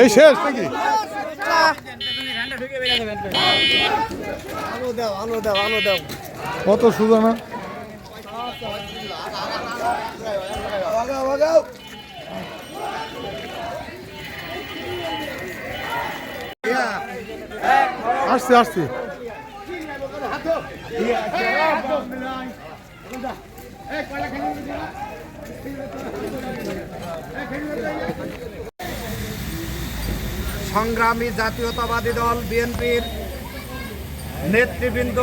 এই শেষ নাকি? কত সুদা না বাগাও বাগাও আসছে আসছে। সংগ্রামী জাতীয়তাবাদী দল বিএনপির নেতৃবৃন্দ,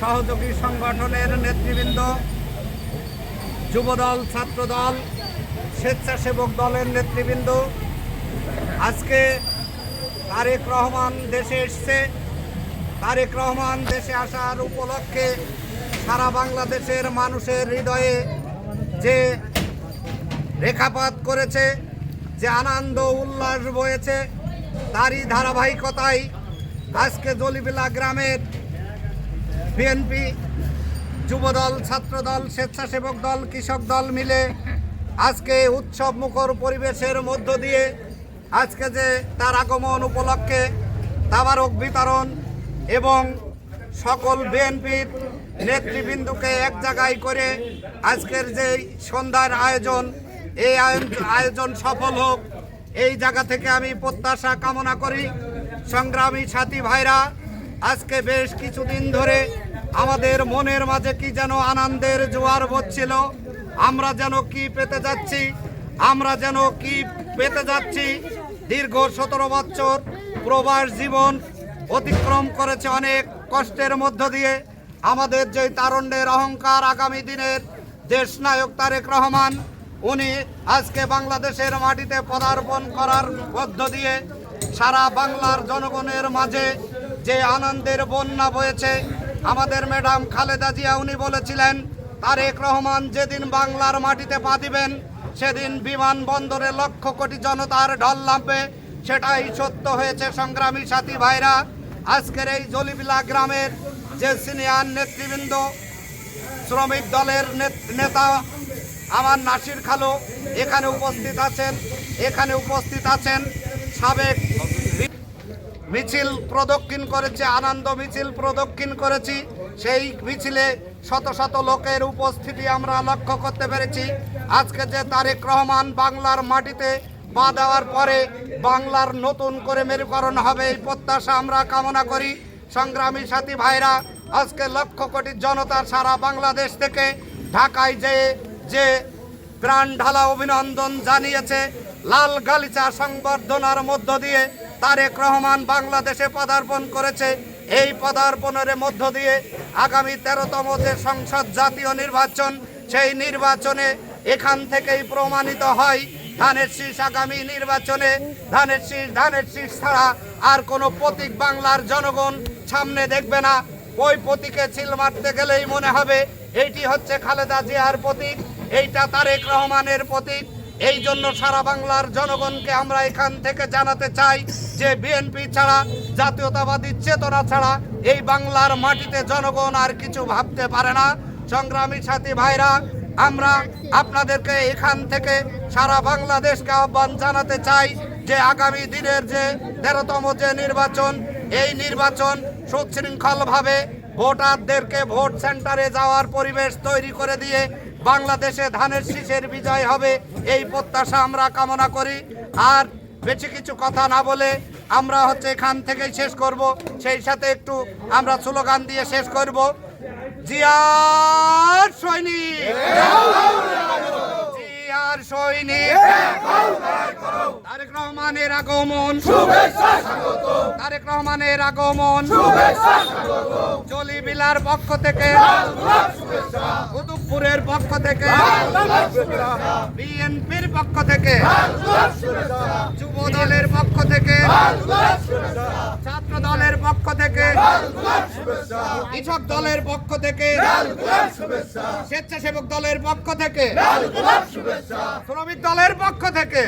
সহযোগী সংগঠনের নেতৃবৃন্দ, যুবদল, ছাত্রদল, স্বেচ্ছাসেবক দলের নেতৃবৃন্দ, আজকে তারেক রহমান দেশে এসছে। তারেক রহমান দেশে আসার উপলক্ষে সারা বাংলাদেশের মানুষের হৃদয়ে যে রেখাপাত করেছে, যে আনন্দ, উল্লাস বয়েছে তারই ধারাবাহিকতায় আজকে জলিবিলা গ্রামের বিএনপি যুবদল, ছাত্রদল, স্বেচ্ছাসেবক দল, কৃষক দল মিলে আজকে উৎসব মুখর পরিবেশের মধ্য দিয়ে আজকে যে তার আগমন উপলক্ষে তাবারক বিতরণ এবং সকল বিএনপির নেতৃবৃন্দকে এক জায়গায় করে আজকের যে সন্ধ্যার আয়োজন এই আয়োজন- সফল হোক। এই জায়গা থেকে আমি প্রত্যাশা কামনা করি। সংগ্রামী সাথী ভাইরা, আজকে বেশ কিছুদিন ধরে আমাদের মনের মাঝে কি যেন আনন্দের জোয়ার বচ্ছিল। আমরা যেন কি পেতে যাচ্ছি, আমরা যেন কি পেতে যাচ্ছি। দীর্ঘ সতেরো বছর প্রবাস জীবন অতিক্রম করেছে অনেক কষ্টের মধ্য দিয়ে। আমাদের যে তারণ্যের অহংকার আগামী দিনের দেশ নায়ক তারেক রহমান উনি আজকে বাংলাদেশের মাটিতে পদার্পণ করার মধ্য দিয়ে সারা বাংলার জনগণের মাঝে যে আনন্দের বন্যা বয়েছে, আমাদের ম্যাডাম খালেদা জিয়া উনি বলেছিলেন, তারেক রহমান যেদিন বাংলার মাটিতে পা দিবেন, সেদিন বিমানবন্দরে লক্ষ কোটি জনতার ঢল নামবে, সেটাই সত্য হয়েছে সংগ্রামী সাথী ভাইরা। আজকের এই জলিবিলা গ্রামের যে সিনিয়র নেতৃবৃন্দ, শ্রমিক দলের নেত- আমার নাসির খালো এখানে উপস্থিত আছেন, এখানে উপস্থিত আছেন সাবেক মিছিল প্রদক্ষিণ করেছে, আনন্দ মিছিল প্রদক্ষিণ করেছি। সেই মিছিলে শত শত লোকের উপস্থিতি আমরা লক্ষ্য করতে পেরেছি। আজকে যে তারেক রহমান বাংলার মাটিতে পা দেওয়ার পরে বাংলার নতুন করে মেরুকরণ হবে এই প্রত্যাশা আমরা কামনা করি। সংগ্রামী সাথী ভাইরা, আজকে লক্ষ কোটি জনতার সারা বাংলাদেশ থেকে ঢাকায় যে যে প্রাণ ঢালা অভিনন্দন জানিয়েছে লাল গালিচা সংবর্ধনার মধ্য দিয়ে তারেক রহমান বাংলাদেশে পদার্পণ করেছে। এই পদার্পণের মধ্য দিয়ে আগামী তেরোতম যে সংসদ জাতীয় নির্বাচন, সেই নির্বাচনে এখান থেকেই প্রমাণিত হয়, ধানের শীষ আগামী নির্বাচনে ধানের শীষ ধানের শীষ ছাড়া আর কোনো প্রতীক বাংলার জনগণ সামনে দেখবে না। ওই প্রতীকে ছিল মারতে গেলেই মনে হবে এইটি হচ্ছে খালেদা জিয়ার প্রতীক। এইটা তারেক রহমানের প্রতীক। এই জন্য সারা বাংলার জনগণকে আমরা এখান থেকে জানাতে চাই যে বিএনপি ছাড়া, জাতীয়তাবাদী চেতনা ছাড়া এই বাংলার মাটিতে জনগণ আর কিছু ভাবতে পারে না। সংগ্রামী সাথী ভাইরা, আমরা আপনাদেরকে এখান থেকে সারা বাংলাদেশকে আহ্বান জানাতে চাই যে আগামী দিনের যে তেরোতম যে নির্বাচন, এই নির্বাচন সুশৃঙ্খলভাবে ভোটারদেরকে ভোট সেন্টারে যাওয়ার পরিবেশ তৈরি করে দিয়ে বাংলাদেশে ধানের শীষের বিজয় হবে, এই প্রত্যাশা আমরা কামনা করি। আর বেশি কিছু কথা না বলে আমরা হচ্ছে এখান থেকেই শেষ করব। সেই সাথে একটু আমরা স্লোগান দিয়ে শেষ করব। জিয়ার সৈনিক। জিয়ার সৈনিক। রহমানের আগমন। তারেক রহমানের আগমন। জলিবিলার পক্ষ থেকে। কুতুবপুরের পক্ষ থেকে। বিএনপির পক্ষ থেকে। যুব দলের পক্ষ থেকে। ছাত্র দলের পক্ষ থেকে। কৃষক দলের পক্ষ থেকে। স্বেচ্ছাসেবক দলের পক্ষ থেকে। শ্রমিক দলের পক্ষ থেকে।